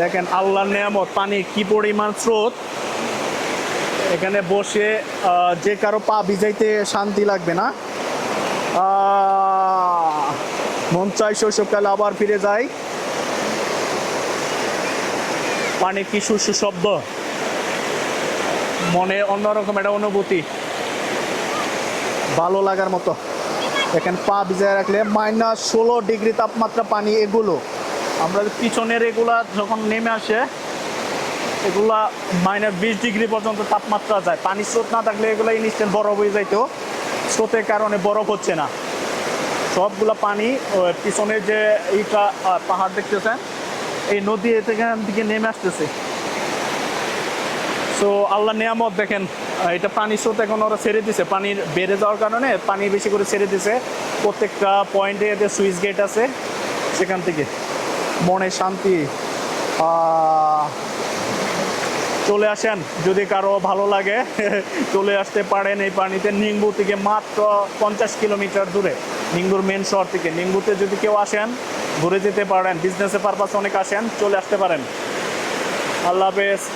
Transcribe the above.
দেখেন আল্লাহর নিয়ামত, পানি কি পরিমাণ স্রোত? এখানে বসে যে কারও পা ভিজাইতে শান্তি লাগবে না। মন চাই শৈশবকালে আবার ফিরে যাই। পানি কি সুসু শব্দ? মনে অন্যরকম একটা অনুভূতি। ভালো লাগার মতো। দেখেন পা ভিজায় রাখলে মাইনাস ষোলো ডিগ্রি তাপমাত্রা পানি এগুলো। আমরা পিছনের এগুলা যখন নেমে আসে, এগুলা মাইনাস বিশ ডিগ্রি পর্যন্ত তাপমাত্রা যায়। পানির স্রোত না থাকলে এগুলো ইনস্ট্যান্ট বরফ হয়ে যাইতো। স্রোতের কারণে বরফ হচ্ছে না। সবগুলা পানি ওই পিছনের যে এইটা পাহাড় দেখতেছেন, এই নদী এখান থেকে নেমে আসতেছে। তো আল্লাহ নিয়ামত দেখেন এটা পানির স্রোত এখন ওরা ছেড়ে দিছে। পানির বেড়ে যাওয়ার কারণে পানি বেশি করে ছেড়ে দিছে। প্রত্যেকটা পয়েন্টে এতে সুইচ গেট আছে, সেখান থেকে। মনে শান্তি। চলে আসেন, যদি কারও ভালো লাগে, চলে আসতে পারেন এই পানিতে। নিংবু থেকে মাত্র পঞ্চাশ কিলোমিটার দূরে, নিঙ্গুর মেন শহর থেকে। নিংবুতে যদি কেউ আসেন, ঘুরে যেতে পারেন। বিজনেসের পারপাস অনেক আসেন, চলে আসতে পারেন। আল্লাহ হাফেজ।